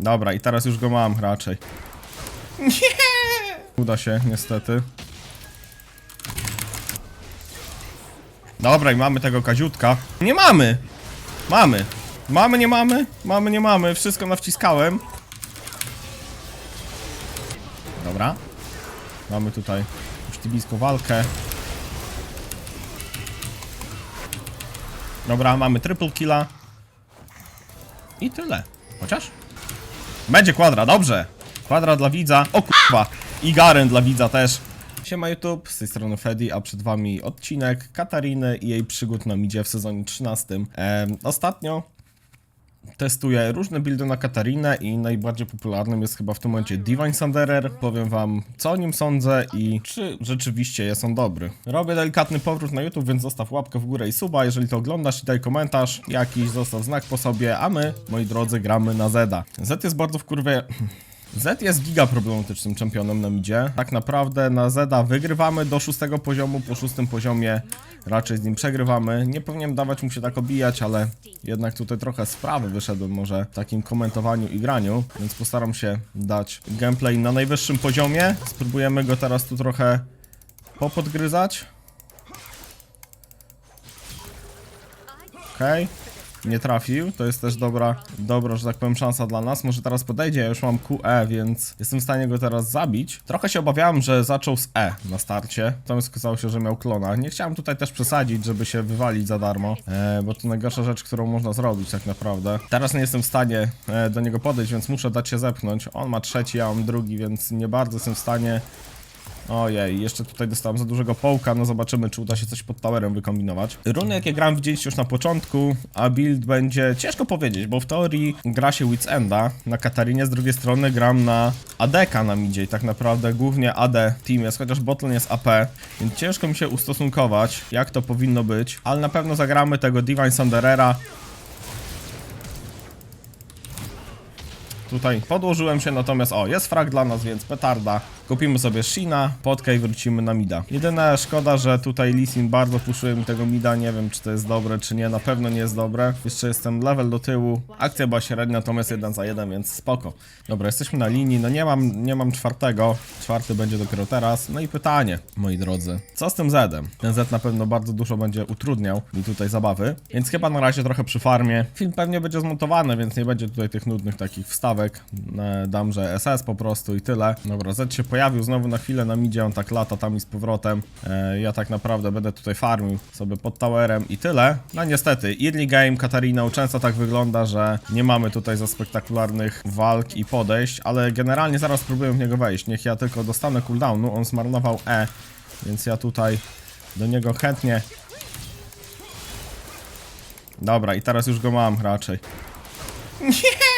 Dobra, i teraz już go mam raczej. Nie! Uda się, niestety. Dobra, i mamy tego kaziutka. Nie mamy! Mamy! Mamy, nie mamy? Mamy, nie mamy. Wszystko nawciskałem. Dobra. Mamy tutaj już tibijską walkę. Dobra, mamy triple killa. I tyle. Chociaż? Będzie kwadra, dobrze. Kwadra dla widza. O kurwa. I Garen dla widza też. Siema YouTube, z tej strony Freddy, a przed wami odcinek Katariny i jej przygód na midzie w sezonie 13. Em, ostatnio testuję różne buildy na Katarinę i najbardziej popularnym jest chyba w tym momencie Divine Sunderer. Powiem wam, co o nim sądzę i czy rzeczywiście jest on dobry. Robię delikatny powrót na YouTube, więc zostaw łapkę w górę i suba, jeżeli to oglądasz i daj komentarz jakiś, zostaw znak po sobie, a my, moi drodzy, gramy na Zeda. Z jest bardzo wkurwie... Z jest giga problematycznym czempionem na midzie. Tak naprawdę na Zeda wygrywamy do szóstego poziomu, po szóstym poziomie raczej z nim przegrywamy. Nie powinienem dawać mu się tak obijać, ale jednak tutaj trochę sprawy wyszedłem może w takim komentowaniu i graniu, więc postaram się dać gameplay na najwyższym poziomie. Spróbujemy go teraz tu trochę popodgryzać. Okej. Nie trafił, to jest też dobra, dobra, że tak powiem, szansa dla nas. Może teraz podejdzie, ja już mam QE, więc jestem w stanie go teraz zabić. Trochę się obawiałem, że zaczął z E na starcie, natomiast okazało się, że miał klona. Nie chciałem tutaj też przesadzić, żeby się wywalić za darmo, e, bo to najgorsza rzecz, którą można zrobić tak naprawdę. Teraz nie jestem w stanie e, do niego podejść, więc muszę dać się zepchnąć. On ma trzeci, ja mam drugi, więc nie bardzo jestem w stanie Ojej, jeszcze tutaj dostałem za dużego połka, no zobaczymy, czy uda się coś pod towerem wykombinować. Runy, jakie gram, widzieliście już na początku, a build będzie ciężko powiedzieć, bo w teorii gra się Wits Enda na Katarinie, z drugiej strony gram na ADK na midzie i tak naprawdę głównie AD team jest, chociaż botlane jest AP, więc ciężko mi się ustosunkować, jak to powinno być, ale na pewno zagramy tego Divine Sanderera, Tutaj podłożyłem się, natomiast o, jest frag dla nas, więc petarda. Kupimy sobie Shina, potkę i wrócimy na mida. Jedyna szkoda, że tutaj Lisin bardzo puszuje mi tego mida, nie wiem czy to jest dobre, czy nie, na pewno nie jest dobre. Jeszcze jestem level do tyłu, akcja była średnia, natomiast jeden za jeden, więc spoko. Dobra, jesteśmy na linii, no nie mam, nie mam czwartego, czwarty będzie dopiero teraz. No i pytanie, moi drodzy, co z tym Zedem? Ten Z na pewno bardzo dużo będzie utrudniał mi tutaj zabawy, więc chyba na razie trochę przy farmie. Film pewnie będzie zmontowany, więc nie będzie tutaj tych nudnych takich wstawek. E, Dam, że SS po prostu i tyle. Dobra, Z się pojawił znowu na chwilę na midzie, on tak lata tam i z powrotem. E, Ja tak naprawdę będę tutaj farmił sobie pod towerem i tyle. No niestety, early game Katariną często tak wygląda, że nie mamy tutaj za spektakularnych walk i podejść, ale generalnie zaraz spróbuję w niego wejść. Niech ja tylko dostanę cooldownu, on zmarnował E, więc ja tutaj do niego chętnie... Dobra, i teraz już go mam raczej.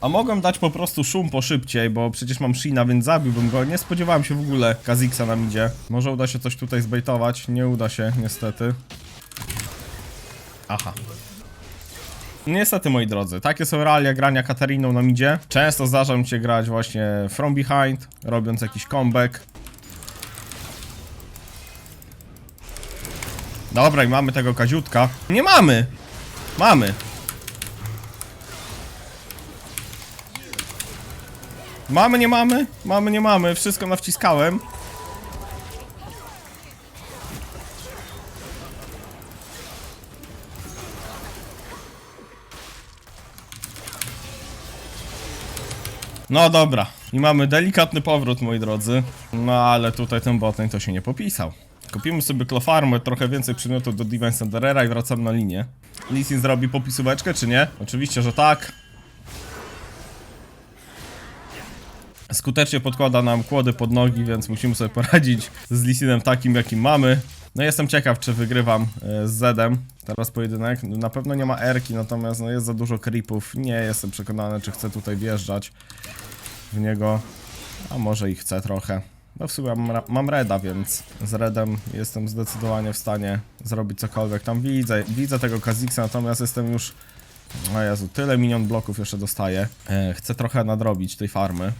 A mogłem dać po prostu szum po szybciej, bo przecież mam Shina, więc zabiłbym go. Nie spodziewałem się w ogóle Kaziksa na midzie. Może uda się coś tutaj zbejtować. Nie uda się, niestety. Aha. Niestety, moi drodzy, takie są realia grania Katariną na midzie. Często zdarza mi się grać właśnie from behind, robiąc jakiś comeback. Dobra, i mamy tego kaziutka. Nie mamy! Mamy! Mamy, nie mamy? Mamy, nie mamy. Wszystko nawciskałem. No dobra. I mamy delikatny powrót, moi drodzy. No ale tutaj ten botlane to się nie popisał. Kupimy sobie klofarmę, trochę więcej przedmiotów do Divine Senderera i wracam na linię. Lisin zrobi popisóweczkę, czy nie? Oczywiście, że tak. Skutecznie podkłada nam kłody pod nogi, więc musimy sobie poradzić z Lisinem takim, jakim mamy. No jestem ciekaw, czy wygrywam e, z Zedem teraz pojedynek. Na pewno nie ma Erki, natomiast no jest za dużo creepów. Nie jestem przekonany, czy chcę tutaj wjeżdżać w niego. A może i chcę trochę. No w sumie mam, mam Reda, więc z Redem jestem zdecydowanie w stanie zrobić cokolwiek. Tam widzę, widzę tego Kaziksa, natomiast jestem już... O Jezu, tyle minion bloków jeszcze dostaję. E, chcę trochę nadrobić tej farmy.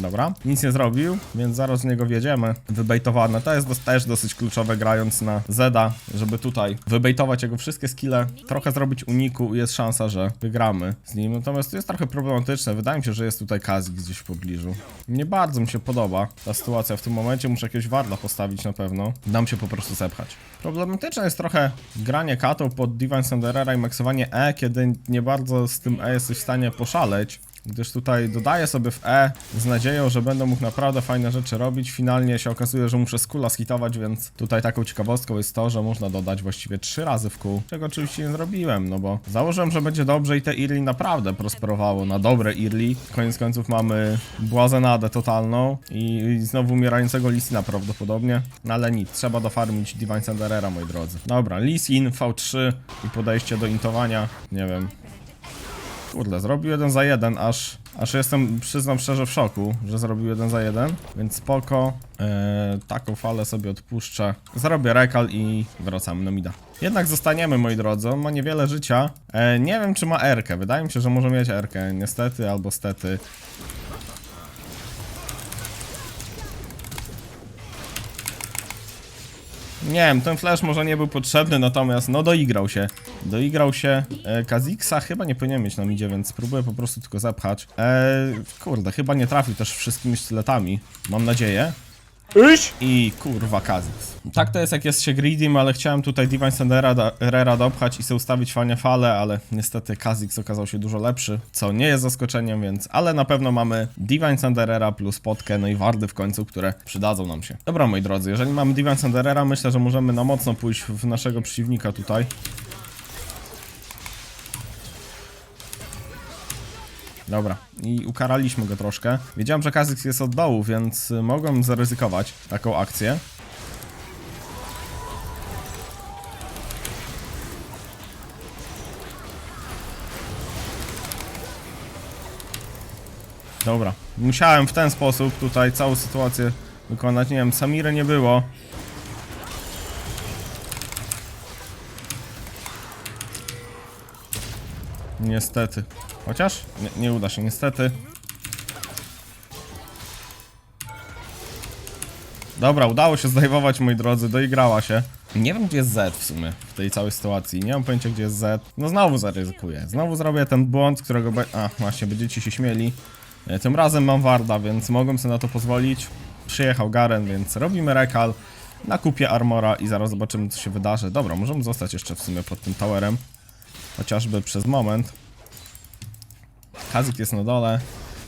Dobra, nic nie zrobił, więc zaraz z niego wjedziemy. Wybejtowane, to jest też dosyć kluczowe grając na Zeda, żeby tutaj wybejtować jego wszystkie skille, trochę zrobić uniku i jest szansa, że wygramy z nim. Natomiast to jest trochę problematyczne, wydaje mi się, że jest tutaj Kazik gdzieś w pobliżu. Nie bardzo mi się podoba ta sytuacja w tym momencie, muszę jakiegoś warda postawić na pewno. Dam się po prostu zepchać. Problematyczne jest trochę granie katą pod Divine Sanderera i maksowanie E, kiedy nie bardzo z tym E jesteś w stanie poszaleć. Gdyż tutaj dodaję sobie w E z nadzieją, że będę mógł naprawdę fajne rzeczy robić. Finalnie się okazuje, że muszę skula skitować, więc tutaj taką ciekawostką jest to, że można dodać właściwie trzy razy w kół. Czego oczywiście nie zrobiłem, no bo założyłem, że będzie dobrze i te Early naprawdę prosperowało na dobre Early. Koniec końców mamy błazenadę totalną i, i znowu umierającego Lisina prawdopodobnie. No ale nic, trzeba dofarmić Divine Sanderera, moi drodzy. Dobra, Lisin, V3 i podejście do intowania. Nie wiem, Kurde, zrobił jeden za jeden, aż, aż jestem, przyznam szczerze, w szoku, że zrobił jeden za jeden, więc spoko. Eee, taką falę sobie odpuszczę. Zrobię rekal i wracamy na mida. Jednak zostaniemy, moi drodzy, on ma niewiele życia. Eee, nie wiem, czy ma Erkę, wydaje mi się, że może mieć Erkę, niestety albo stety. Nie wiem, ten flash może nie był potrzebny, natomiast no doigrał się. Doigrał się. E, Kaziksa chyba nie powinien mieć na midzie, więc spróbuję po prostu tylko zepchać. E, kurde, chyba nie trafił też wszystkimi sztyletami. Mam nadzieję. Iść! I kurwa Kazix. Tak to jest jak jest się greedym, ale chciałem tutaj Divine Sandera do, Rera dopchać i sobie ustawić fajnie falę, ale niestety Kazix okazał się dużo lepszy, co nie jest zaskoczeniem, więc ale na pewno mamy Divine Sanderera plus potkę, no i wardy w końcu, które przydadzą nam się. Dobra moi drodzy, jeżeli mamy Divine Sanderera, myślę, że możemy na mocno pójść w naszego przeciwnika tutaj. Dobra, i ukaraliśmy go troszkę. Wiedziałem, że Kazix jest od dołu, więc y, mogłem zaryzykować taką akcję. Dobra, musiałem w ten sposób tutaj całą sytuację wykonać. Nie wiem, Samiry nie było. Niestety. Chociaż? Nie, nie uda się, niestety. Dobra, udało się zdejmować, moi drodzy, doigrała się. Nie wiem, gdzie jest Z w sumie, w tej całej sytuacji. Nie mam pojęcia, gdzie jest Z. No znowu zaryzykuję. Znowu zrobię ten błąd, którego... Be... A, właśnie, będziecie się śmieli. E, Tym razem mam Warda, więc mogłem sobie na to pozwolić. Przyjechał Garen, więc robimy rekal. Nakupię armora i zaraz zobaczymy, co się wydarzy. Dobra, możemy zostać jeszcze w sumie pod tym towerem. Chociażby przez moment. Kazik jest na dole,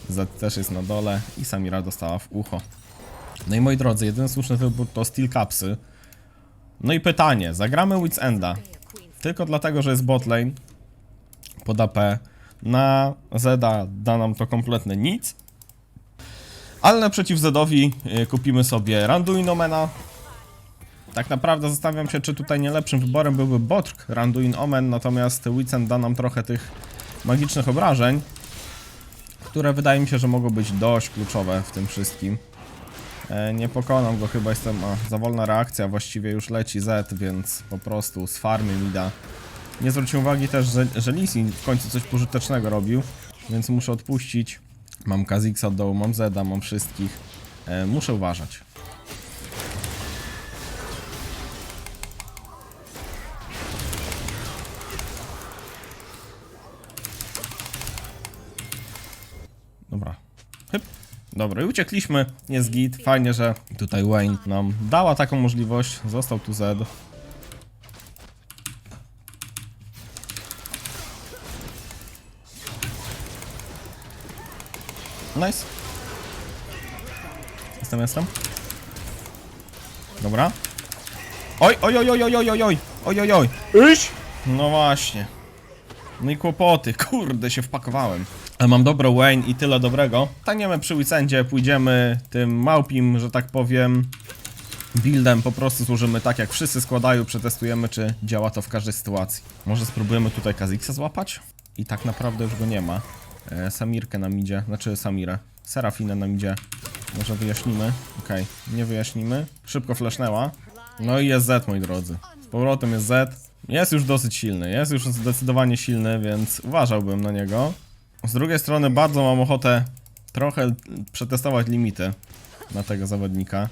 Z też jest na dole i Samira dostała w ucho. No i moi drodzy, jedyny słuszny wybór to Steel Capsy. No i pytanie, zagramy Wits Enda tylko dlatego, że jest botlane pod AP. Na Zeda da nam to kompletne nic. Ale naprzeciw Zedowi y, kupimy sobie Randuin Omena. Tak naprawdę zastanawiam się, czy tutaj nie lepszym wyborem byłby Botrk Randuin Omen, natomiast Witsend da nam trochę tych magicznych obrażeń, które wydaje mi się, że mogą być dość kluczowe w tym wszystkim. E, nie pokonam go, chyba jestem... A, za wolna reakcja, właściwie już leci Z, więc po prostu z farmy mi da. Nie zwróciłem uwagi też, że, że w końcu coś pożytecznego robił, więc muszę odpuścić. Mam Kazixa od dołu, mam Zeda, mam wszystkich. E, muszę uważać. Dobra, i uciekliśmy. Jest git. Fajnie, że tutaj Wayne nam dała taką możliwość. Został tu Z. Nice. Jestem, jestem. Dobra. Oj, oj, oj, oj, oj, oj, oj, oj, oj, oj, oj. Iść! No właśnie. No i kłopoty, kurde, się wpakowałem. Mam dobro Wayne i tyle dobrego. Staniemy przy Weekendzie, pójdziemy tym małpim, że tak powiem, buildem, po prostu służymy tak jak wszyscy składają, przetestujemy czy działa to w każdej sytuacji. Może spróbujemy tutaj Kazixa złapać? I tak naprawdę już go nie ma. E, Samirkę nam idzie, znaczy Samirę. Serafinę nam idzie. Może wyjaśnimy? Okej, nie wyjaśnimy. Szybko flashnęła. No i jest Z, moi drodzy. Z powrotem jest Z. Jest już dosyć silny, jest już zdecydowanie silny, więc uważałbym na niego. Z drugiej strony bardzo mam ochotę trochę przetestować limity na tego zawodnika.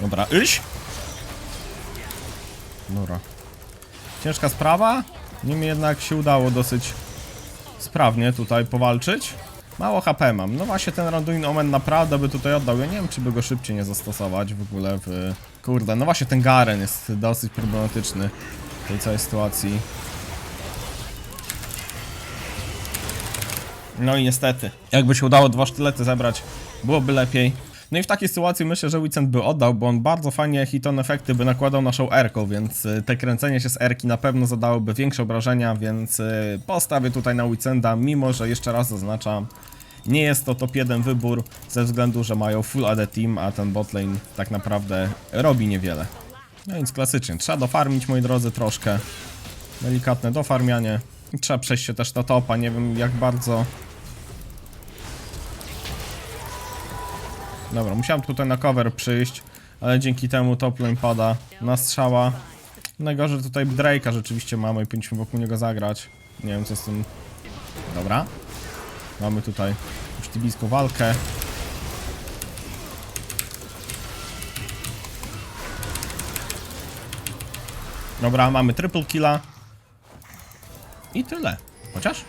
Dobra, iść. Dobra. Ciężka sprawa. Niemniej jednak się udało dosyć sprawnie tutaj powalczyć. Mało HP mam. No właśnie ten Randuin Omen naprawdę by tutaj oddał. Ja nie wiem, czy by go szybciej nie zastosować w ogóle w... Kurde, no właśnie ten Garen jest dosyć problematyczny w tej całej sytuacji. No i niestety, jakby się udało dwa sztylety zebrać, byłoby lepiej. No i w takiej sytuacji myślę, że Wicent by oddał, bo on bardzo fajnie hiton efekty by nakładał naszą erką, więc y, te kręcenie się z erki na pewno zadałoby większe obrażenia, więc y, postawię tutaj na Wicenda, mimo że jeszcze raz zaznaczam, nie jest to top 1 wybór, ze względu, że mają full AD team, a ten botlane tak naprawdę robi niewiele. No więc klasycznie, trzeba dofarmić moi drodzy troszkę, delikatne dofarmianie. Trzeba przejść się też na topa, nie wiem jak bardzo Dobra, musiałem tutaj na cover przyjść, ale dzięki temu top lane pada na strzała. Najgorzej tutaj Drake'a rzeczywiście mamy i powinniśmy wokół niego zagrać. Nie wiem co z tym... Dobra. Mamy tutaj już tibijską walkę. Dobra, mamy triple killa. I tyle. Chociaż?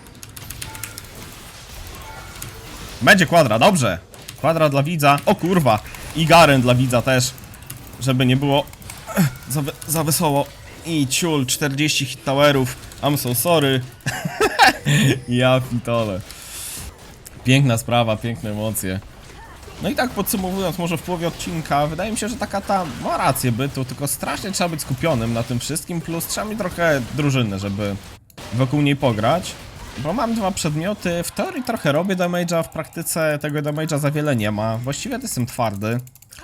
Będzie kwadra, dobrze. Kwadra dla widza. O kurwa. I Garen dla widza też. Żeby nie było za, za wesoło. I ciul, 40 hit towerów. I'm so sorry. ja pitole. Piękna sprawa, piękne emocje. No i tak podsumowując, może w połowie odcinka, wydaje mi się, że taka ta ma rację bytu, tylko strasznie trzeba być skupionym na tym wszystkim, plus trzeba mieć trochę drużyny, żeby wokół niej pograć. Bo mam dwa przedmioty, w teorii trochę robię damage'a, w praktyce tego damage'a za wiele nie ma. Właściwie to jestem twardy.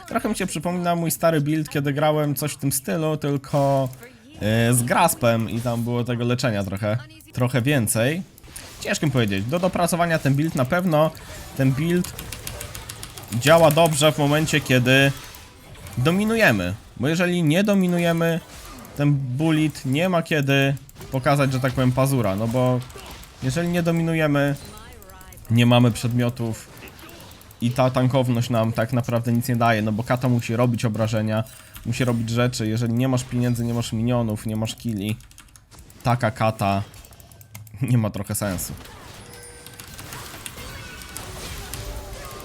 Trochę mi się przypomina mój stary build, kiedy grałem coś w tym stylu, tylko yy, z graspem i tam było tego leczenia trochę, trochę więcej. Ciężko mi powiedzieć, do dopracowania ten build na pewno, ten build działa dobrze w momencie, kiedy dominujemy. Bo jeżeli nie dominujemy, ten bullet nie ma kiedy pokazać, że tak powiem, pazura. No bo jeżeli nie dominujemy, nie mamy przedmiotów i ta tankowność nam tak naprawdę nic nie daje, no bo kata musi robić obrażenia, musi robić rzeczy. Jeżeli nie masz pieniędzy, nie masz minionów, nie masz killi, taka kata nie ma trochę sensu.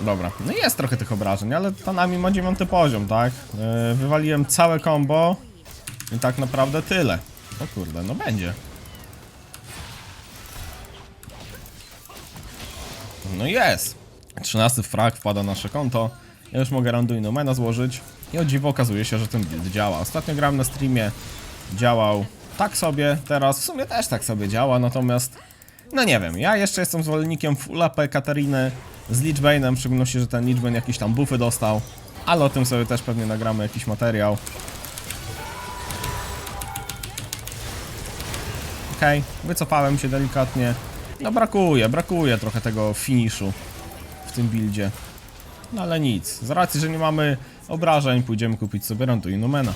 Dobra, no jest trochę tych obrażeń, ale Tanami ma dziewiąty poziom, tak? Yy, wywaliłem całe combo i tak naprawdę tyle. O kurde, no będzie. No jest! 13 frag wpada na nasze konto. Ja już mogę Randuin Mena złożyć. I o dziwo okazuje się, że ten build działa. Ostatnio grałem na streamie, działał tak sobie, teraz w sumie też tak sobie działa, natomiast no nie wiem, ja jeszcze jestem zwolennikiem full AP Katariny z Lichbane'em, w szczególności, że ten Lichbane jakieś tam buffy dostał, ale o tym sobie też pewnie nagramy jakiś materiał. Okej, wycofałem się delikatnie. No brakuje, brakuje trochę tego finiszu w tym buildzie. No ale nic, z racji, że nie mamy obrażeń, pójdziemy kupić sobie Randuin Numena.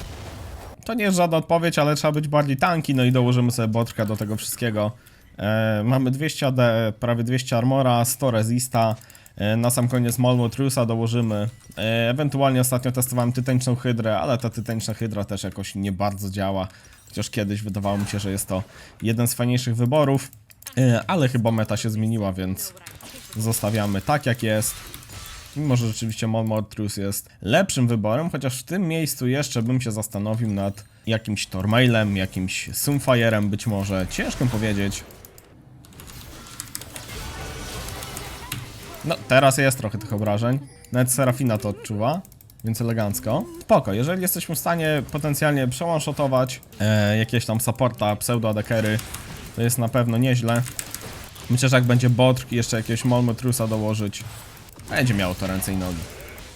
To nie jest żadna odpowiedź, ale trzeba być bardziej tanki, no i dołożymy sobie botrka do tego wszystkiego. E, mamy 200 AD, prawie 200 armora, 100 resista. E, na sam koniec Malmotrusa dołożymy. E, ewentualnie ostatnio testowałem tytaniczną hydrę, ale ta tytaniczna hydra też jakoś nie bardzo działa. Chociaż kiedyś wydawało mi się, że jest to jeden z fajniejszych wyborów. E, ale chyba meta się zmieniła, więc zostawiamy tak jak jest. Mimo, że rzeczywiście Malmotrus jest lepszym wyborem, chociaż w tym miejscu jeszcze bym się zastanowił nad jakimś Tormailem, jakimś Sunfire'em być może. Ciężko powiedzieć. No, teraz jest trochę tych obrażeń. Nawet Serafina to odczuwa, więc elegancko. Spoko, jeżeli jesteśmy w stanie potencjalnie przełąszotować e, jakieś tam supporta, pseudo-adekery, to jest na pewno nieźle. Myślę, że jak będzie Botrk i jeszcze jakiegoś Molmotrusa dołożyć, będzie miało to ręce i nogi.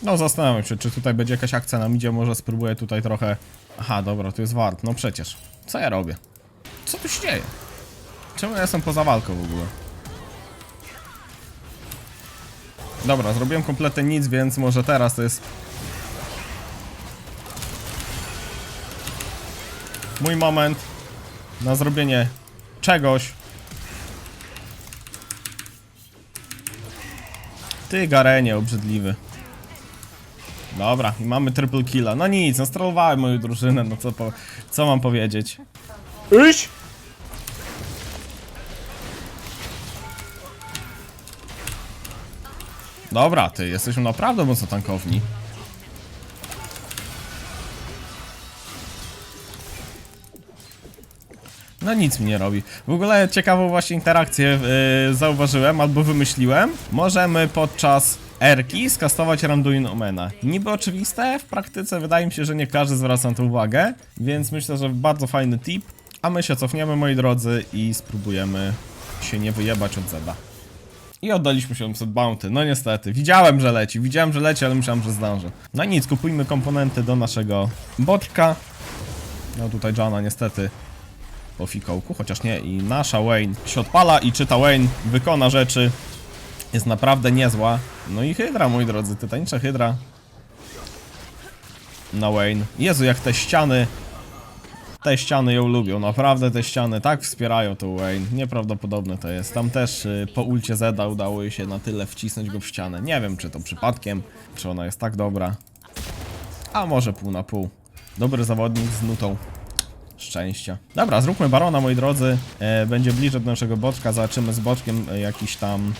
No zastanawiam się, czy tutaj będzie jakaś akcja na midzie, może spróbuję tutaj trochę... Aha, dobra, tu jest wart, no przecież. Co ja robię? Co tu się dzieje? Czemu ja jestem poza walką w ogóle? Dobra, zrobiłem kompletnie nic, więc może teraz to jest... Mój moment na zrobienie czegoś. Ty, Garenie, obrzydliwy. Dobra, i mamy triple killa. No nic, strollowałem moją drużynę, no co, po, co mam powiedzieć? Iść! Dobra, ty, jesteśmy naprawdę mocno tankowni. No nic mi nie robi. W ogóle ciekawą właśnie interakcję yy, zauważyłem albo wymyśliłem. Możemy podczas Erki skastować Randuin Omena. Niby oczywiste, w praktyce wydaje mi się, że nie każdy zwraca na to uwagę, więc myślę, że bardzo fajny tip. A my się cofniemy, moi drodzy, i spróbujemy się nie wyjebać od Zeda. I oddaliśmy 700 bounty. No niestety, widziałem, że leci, widziałem, że leci, ale myślałem, że zdążę. No nic, kupujmy komponenty do naszego boczka. No tutaj Jana niestety po fikołku, chociaż nie, i nasza Wayne się odpala i czyta Wayne, wykona rzeczy. Jest naprawdę niezła. No i Hydra, moi drodzy, tytanicza Hydra. Na Wayne. Jezu, jak te ściany te ściany ją lubią, naprawdę te ściany tak wspierają tą Wayne. Nieprawdopodobne to jest. Tam też y, po ulcie Zeda udało jej się na tyle wcisnąć go w ścianę. Nie wiem, czy to przypadkiem, czy ona jest tak dobra. A może pół na pół. Dobry zawodnik z nutą szczęścia. Dobra, zróbmy barona, moi drodzy. E, będzie bliżej do naszego boczka. Zobaczymy z boczkiem e, jakiś tam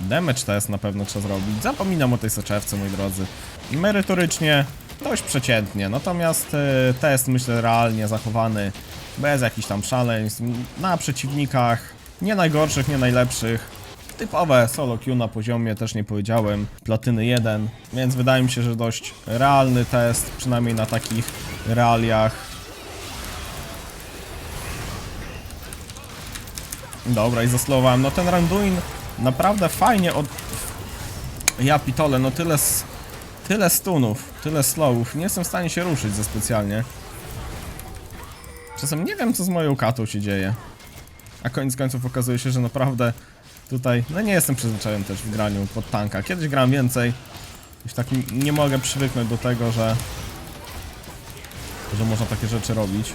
damage test na pewno trzeba zrobić. Zapominam o tej soczewce, moi drodzy. Merytorycznie dość przeciętnie, natomiast e, test myślę realnie zachowany, bez jakichś tam szaleństw, na przeciwnikach, nie najgorszych, nie najlepszych. Typowe solo queue na poziomie, też nie powiedziałem, platyny 1, więc wydaje mi się, że dość realny test, przynajmniej na takich realiach. Dobra, i zaslowałem. No ten Randuin naprawdę fajnie od... Ja pitole, no tyle... S... Tyle stunów, tyle slowów. Nie jestem w stanie się ruszyć za specjalnie. Czasem nie wiem, co z moją katą się dzieje. A koniec końców okazuje się, że naprawdę tutaj... No nie jestem przyzwyczajony też w graniu pod tanka. Kiedyś grałem więcej. Już tak nie mogę przywyknąć do tego, że... Że można takie rzeczy robić.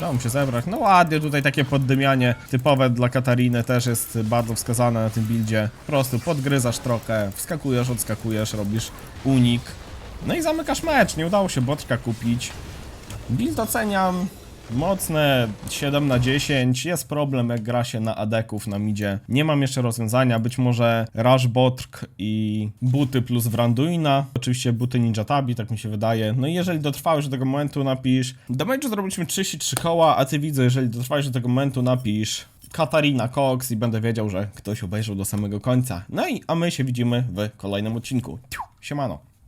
Udało mi się zebrać. No ładnie, tutaj takie poddymianie typowe dla Katariny też jest bardzo wskazane na tym buildzie. Po prostu podgryzasz trochę, wskakujesz, odskakujesz, robisz unik. No i zamykasz mecz. Nie udało się botka kupić. Build oceniam mocne 7 na 10. Jest problem jak gra się na adeków na midzie. Nie mam jeszcze rozwiązania. Być może Rush Botrk i buty plus Wranduina. Oczywiście buty Ninja Tabi, tak mi się wydaje. No i jeżeli dotrwałeś do tego momentu, napisz. Meczu zrobiliśmy 33 koła, a ty widzę, jeżeli dotrwałeś do tego momentu, napisz. Katarina Cox i będę wiedział, że ktoś obejrzał do samego końca. No i a my się widzimy w kolejnym odcinku. Siemano.